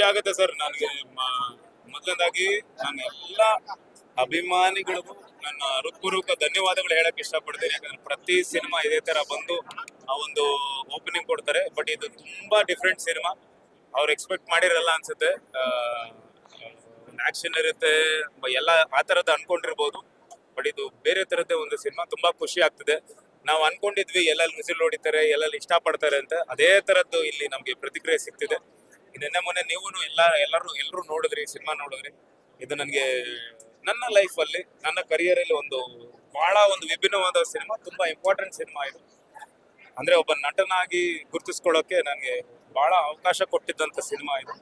ಆಗುತ್ತೆ ಸರ್ ನನಗೆ. ಮೊದಲನೇದಾಗಿ ನಾನು ಎಲ್ಲ ಅಭಿಮಾನಿಗಳಿಗೂ ನನ್ನ ಹೃತ್ಪೂರ್ವಕ ಧನ್ಯವಾದಗಳು ಹೇಳಕ್ ಇಷ್ಟಪಡ್ತೀನಿ. ಯಾಕಂದ್ರೆ ಪ್ರತಿ ಸಿನಿಮಾ ಇದೇ ತರ ಬಂದು ಆ ಒಂದು ಓಪನಿಂಗ್ ಕೊಡ್ತಾರೆ. ಬಟ್ ಇದು ತುಂಬಾ ಡಿಫ್ರೆಂಟ್ ಸಿನಿಮಾ. ಅವ್ರು ಎಕ್ಸ್ಪೆಕ್ಟ್ ಮಾಡಿರಲ್ಲ ಅನ್ಸುತ್ತೆ. ಆಕ್ಷನ್ ಇರುತ್ತೆ ಎಲ್ಲ ಆ ತರದ ಅನ್ಕೊಂಡಿರ್ಬೋದು. ಬಟ್ ಇದು ಬೇರೆ ತರದ್ದೇ ಒಂದು ಸಿನಿಮಾ. ತುಂಬಾ ಖುಷಿ ಆಗ್ತಿದೆ. ನಾವು ಅನ್ಕೊಂಡಿದ್ವಿ ಎಲ್ಲೆಲ್ಲಿ ಮಿಸಿಲ್ ಹೊಡಿತಾರೆ, ಎಲ್ಲೆಲ್ಲಿ ಇಷ್ಟಪಡ್ತಾರೆ ಅಂತ. ಅದೇ ತರದ್ದು ಇಲ್ಲಿ ನಮ್ಗೆ ಪ್ರತಿಕ್ರಿಯೆ ಸಿಗ್ತಿದೆ. ನಿನ್ನೆ ಮೊನ್ನೆ ನೀವು ಎಲ್ಲ, ಎಲ್ಲರೂ ಎಲ್ಲರೂ ನೋಡಿದ್ರಿ, ಸಿನಿಮಾ ನೋಡಿದ್ರಿ? ಇದು ನನಗೆ ನನ್ನ ಲೈಫ್ ಅಲ್ಲಿ, ನನ್ನ ಕರಿಯರ್ ಅಲ್ಲಿ ಒಂದು ಬಹಳ ಒಂದು ವಿಭಿನ್ನವಾದ ಸಿನಿಮಾ, ತುಂಬಾ ಇಂಪಾರ್ಟೆಂಟ್ ಸಿನಿಮಾ ಇದು. ಅಂದ್ರೆ ಒಬ್ಬ ನಟನಾಗಿ ಗುರುತಿಸ್ಕೊಳ್ಳೋಕೆ ನನಗೆ ಬಹಳ ಅವಕಾಶ ಕೊಟ್ಟಿದ್ದಂತ ಸಿನಿಮಾ ಇದು.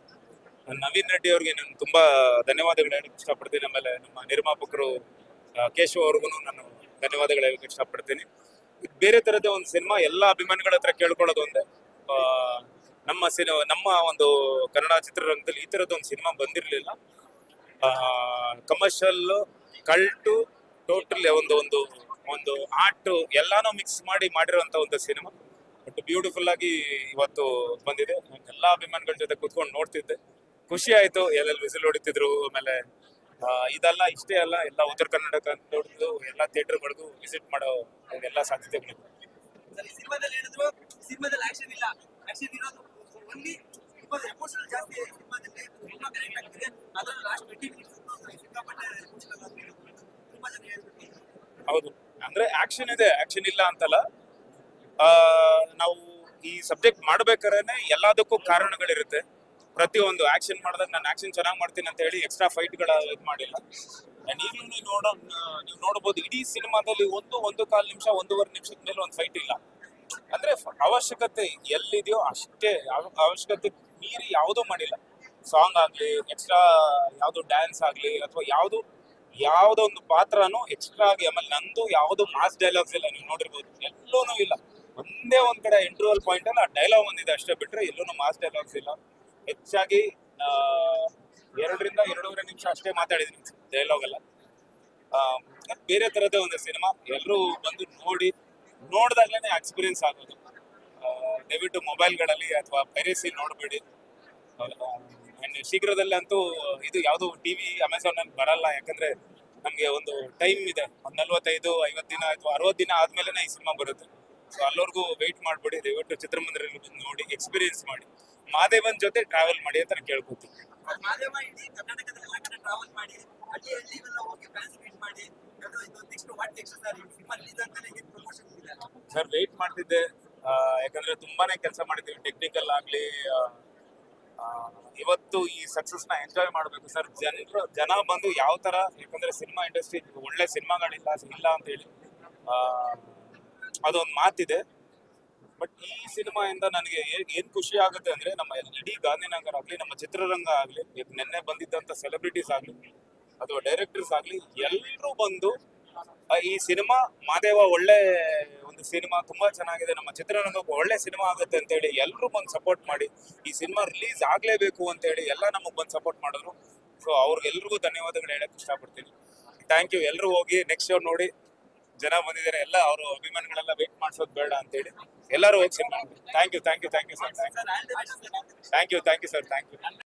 ನವೀನ್ ರೆಡ್ಡಿ ಅವ್ರಿಗೆ ನಾನು ತುಂಬಾ ಧನ್ಯವಾದಗಳು ಹೇಳಕ್ ಇಷ್ಟಪಡ್ತೀನಿ. ಆಮೇಲೆ ನಮ್ಮ ನಿರ್ಮಾಪಕರು ಕೇಶವ್ ಅವ್ರಿಗೂ ನಾನು ಧನ್ಯವಾದಗಳು ಹೇಳಕ್ ಇಷ್ಟಪಡ್ತೀನಿ. ಬೇರೆ ತರದ ಒಂದು ಸಿನಿಮಾ, ಎಲ್ಲ ಅಭಿಮಾನಿಗಳ ಹತ್ರ ಕೇಳ್ಕೊಳ್ಳೋದು ಒಂದೇ. ನಮ್ಮ ಸಿನಿಮಾ, ನಮ್ಮ ಒಂದು ಕನ್ನಡ ಚಿತ್ರರಂಗದಲ್ಲಿ ಈ ಥರದ್ದೊಂದು ಸಿನಿಮಾ ಬಂದಿರಲಿಲ್ಲ. ಕಮರ್ಷಿಯಲ್ ಕಲ್ಟು ಟೋಟಲ್ ಒಂದು ಒಂದು ಒಂದು ಆರ್ಟ್ ಎಲ್ಲಾನು ಮಿಕ್ಸ್ ಮಾಡಿ ಮಾಡಿರುವಂತ ಒಂದು ಸಿನಿಮಾ. ಬಟ್ ಬ್ಯೂಟಿಫುಲ್ ಆಗಿ ಇವತ್ತು ಬಂದಿದೆ. ಎಲ್ಲಾ ಅಭಿಮಾನಿಗಳ ಜೊತೆ ಕುತ್ಕೊಂಡು ನೋಡ್ತಿದ್ದೆ. ಖುಷಿ ಆಯ್ತು. ಎಲ್ಲೆಲ್ಲಿ ವಿಸಿಲ್ ಹೊಡಿತಿದ್ರು, ಆಮೇಲೆ ಇದೆಲ್ಲ ಇಷ್ಟೇ ಅಲ್ಲ. ಎಲ್ಲ ಉತ್ತರ ಕನ್ನಡ ನೋಡಿದ್ರು ಎಲ್ಲ ಥಿಯೇಟರ್ಗಳಿಗೂ ವಿಸಿಟ್ ಮಾಡೋ ಎಲ್ಲ ಸಾಧ್ಯತೆಗಳಿದೆ ಸರ್ ಈ ಸಿನಿಮಾದಲ್ಲಿ ಹೇಳಿದ್ರು ಸಿನಿಮಾದಲ್ಲಿ ಆಕ್ಷನ್ ಇಲ್ಲ ಆಕ್ಷನ್ ಇರೋದು ಓನ್ಲಿ ತುಂಬಾ ಎಮೋಷನಲ್ ಜಾಸ್ತಿ ಇದೆ ಸಿನಿಮಾದಲ್ಲಿ ತುಂಬಾ ಕನೆಕ್ಟ್ ಆಗ್ತಿದೆ ಅದ್ರಲ್ಲಿ ಲಾಸ್ಟ್ ಟ್ವೆಂಟಿ ಮಿನಿಟ್ಸ್ ಸಿಕ್ಕಾಪಟ್ಟೆ ಎಮೋಷನಲ್ ಆಗ್ತಿದೆ ತುಂಬಾ ಜನ ಹೇಳ್ಬಿಟ್ಟು ಹೌದು. ಅಂದ್ರೆ ಆಕ್ಷನ್ ಇದೆ ಆಕ್ಷನ್ ಇಲ್ಲ ಅಂತಲ್ಲ. ಆ, ನಾವು ಈ ಸಬ್ಜೆಕ್ಟ್ ಮಾಡ್ಬೇಕಾದ್ರೆ ಎಲ್ಲದಕ್ಕೂ ಕಾರಣಗಳಿರುತ್ತೆ. ಪ್ರತಿಯೊಂದು ಆಕ್ಷನ್ ಮಾಡಿದಾಗ ನಾನು ಆಕ್ಷನ್ ಚೆನ್ನಾಗಿ ಮಾಡ್ತೀನಿ ಅಂತ ಹೇಳಿ ಎಕ್ಸ್ಟ್ರಾ ಫೈಟ್ಗಳ ಇದು ಮಾಡಿಲ್ಲ. ಅಂಡ್ ನೀವು ನೋಡೋ ನೀವು ನೋಡಬಹುದು ಇಡೀ ಸಿನಿಮಾದಲ್ಲಿ ಒಂದು ಒಂದು ಕಾಲು ನಿಮಿಷ ಒಂದೂವರೆ ನಿಮಿಷದ ಮೇಲೆ ಒಂದು ಫೈಟ್ ಇಲ್ಲ. ಅಂದ್ರೆ ಅವಶ್ಯಕತೆ ಎಲ್ಲಿದೆಯೋ ಅಷ್ಟೇ ಅವ- ಅವಶ್ಯಕತೆ ಮೀರಿ ಯಾವುದೂ ಮಾಡಿಲ್ಲ. ಸಾಂಗ್ ಆಗಲಿ ಎಕ್ಸ್ಟ್ರಾ ಯಾವುದು ಡ್ಯಾನ್ಸ್ ಆಗಲಿ ಅಥವಾ ಯಾವುದು ಯಾವುದೋ ಒಂದು ಪಾತ್ರನೂ ಎಕ್ಸ್ಟ್ರಾ ಆಗಿ, ಆಮೇಲೆ ನಂದು ಯಾವುದು ಮಾಸ್ ಡೈಲಾಗ್ಸ್ ಇಲ್ಲ, ನೀವು ನೋಡಿರ್ಬೋದು. ಎಲ್ಲೂನು ಇಲ್ಲ. ಒಂದೇ ಒಂದ್ ಕಡೆ ಇಂಟರ್ವಲ್ ಪಾಯಿಂಟ್ ಅಲ್ಲಿ ಆ ಡೈಲಾಗ್ ಒಂದಿದೆ ಅಷ್ಟೇ ಬಿಟ್ರೆ ಎಲ್ಲೂ ಮಾಸ್ ಡೈಲಾಗ್ಸ್ ಇಲ್ಲ. ಹೆಚ್ಚಾಗಿ ಎರಡರಿಂದ ಎರಡೂವರೆ ನಿಮಿಷ ಅಷ್ಟೇ ಮಾತಾಡಿದೀನಿ ಡೈಲಾಗ್ ಎಲ್ಲ. ಬೇರೆ ತರದೇ ಒಂದು ಸಿನಿಮಾ ಎಲ್ಲರೂ ಬಂದು ನೋಡಿ, ನೋಡ್ದಾಗ್ಲೇನೆ ಎಕ್ಸ್ಪೀರಿಯನ್ಸ್ ಆಗೋದು. ದಯವಿಟ್ಟು ಮೊಬೈಲ್ಗಳಲ್ಲಿ ಅಥವಾ ಪೈರೇಸಿ ನೋಡಬೇಡಿ. ಅಂಡ್ ಶೀಘ್ರದಲ್ಲೇ ಅಂತೂ ಇದು ಯಾವುದು ಟಿವಿ ಅಮೆಝಾನ್ ಅಲ್ಲಿ ಬರಲ್ಲ ಯಾಕಂದ್ರೆ ನಮ್ಗೆ ಒಂದು ಟೈಮ್ ಇದೆ. ಒಂದ್ ನಲ್ವತ್ತೈದು ಐವತ್ತು ದಿನ ಅಥವಾ ಅರವತ್ತು ದಿನ ಆದ್ಮೇಲೆ ಈ ಸಿನಿಮಾ ಬರುತ್ತೆ. ಸೊ ಅಲ್ಲವರೆಗೂ ವೆಯ್ಟ್ ಮಾಡ್ಬೇಡಿ ದಯವಿಟ್ಟು ಚಿತ್ರಮಂದಿರಲ್ಲಿ ಬಂದು ನೋಡಿ ಎಕ್ಸ್ಪೀರಿಯನ್ಸ್ ಮಾಡಿ. ಮಾದೇವನ್ ಜೊತೆ ಟ್ರಾವೆಲ್ ಮಾಡಿ ಅಂತ ನಾನು ಕೇಳ್ಕೊತೀನಿ. ಸರ್ ವೆಯ್ಟ್ ಮಾಡ್ತಿದ್ದೆ. ಯಾಕಂದ್ರೆ ತುಂಬಾನೇ ಕೆಲಸ ಮಾಡಿದ್ದೀವಿ. ಟೆಕ್ನಿಕಲ್ ಆಗ್ಲಿ ಇವತ್ತು ಈ ಸಕ್ಸಸ್ನ ಎಂಜಾಯ್ ಮಾಡಬೇಕು. ಸರ್ ಜನರು, ಜನ ಬಂದು ಯಾವ ತರ, ಯಾಕಂದ್ರೆ ಸಿನಿಮಾ ಇಂಡಸ್ಟ್ರಿ ಒಳ್ಳೆ ಸಿನಿಮಾಗಳಿಲ್ಲ, ಇಲ್ಲ ಅಂತ ಹೇಳಿ ಅದೊಂದು ಮಾತಿದೆ. ಬಟ್ ಈ ಸಿನಿಮಾಯಿಂದ ನನಗೆ ಏನ್- ಖುಷಿ ಆಗುತ್ತೆ ಅಂದ್ರೆ, ನಮ್ಮ ಇಡೀ ಗಾಂಧಿನಗರ ಆಗ್ಲಿ, ನಮ್ಮ ಚಿತ್ರರಂಗ ಆಗ್ಲಿ ನಿನ್ನೆ ಬಂದಿದ್ದಂತ ಸೆಲೆಬ್ರಿಟೀಸ್ ಆಗ್ಲಿ, ಅಥವಾ ಡೈರೆಕ್ಟರ್ಸ್ ಆಗ್ಲಿ ಎಲ್ಲರೂ ಬಂದು ಈ ಸಿನಿಮಾ ಮಾದೇವ ಒಳ್ಳೆ ಒಂದು ಸಿನಿಮಾ ತುಂಬಾ ಚೆನ್ನಾಗಿದೆ. ನಮ್ಮ ಚಿತ್ರರಂಗಕ್ಕೆ ಒಳ್ಳೆ ಸಿನಿಮಾ ಆಗುತ್ತೆ ಅಂತ ಹೇಳಿ ಎಲ್ಲರೂ ಬಂದು ಸಪೋರ್ಟ್ ಮಾಡಿ ಈ ಸಿನಿಮಾ ರಿಲೀಸ್ ಆಗ್ಲೇಬೇಕು ಅಂತ ಹೇಳಿ ಎಲ್ಲ ನಮಗ್ ಬಂದು ಸಪೋರ್ಟ್ ಮಾಡಿದ್ರು. ಸೊ ಅವ್ರಿಗೆಲ್ರಿಗೂ ಧನ್ಯವಾದಗಳು ಹೇಳಕ್ ಇಷ್ಟಪಡ್ತೀನಿ. ಥ್ಯಾಂಕ್ ಯು ಎಲ್ಲರೂ ಹೋಗಿ ನೆಕ್ಸ್ಟ್ ಶೋ ನೋಡಿ. ಜನ ಬಂದಿದ್ದಾರೆ. ಎಲ್ಲ ಅವರು ಅಭಿಮಾನಿಗಳೆಲ್ಲ ವೇಟ್ ಮಾಡಿಸೋದು ಬೇಡ ಅಂತ ಹೇಳಿ. ಎಲ್ಲರೂ ಹೋಗಿ cinema thank you thank you thank you sir thank you thank you sir thank you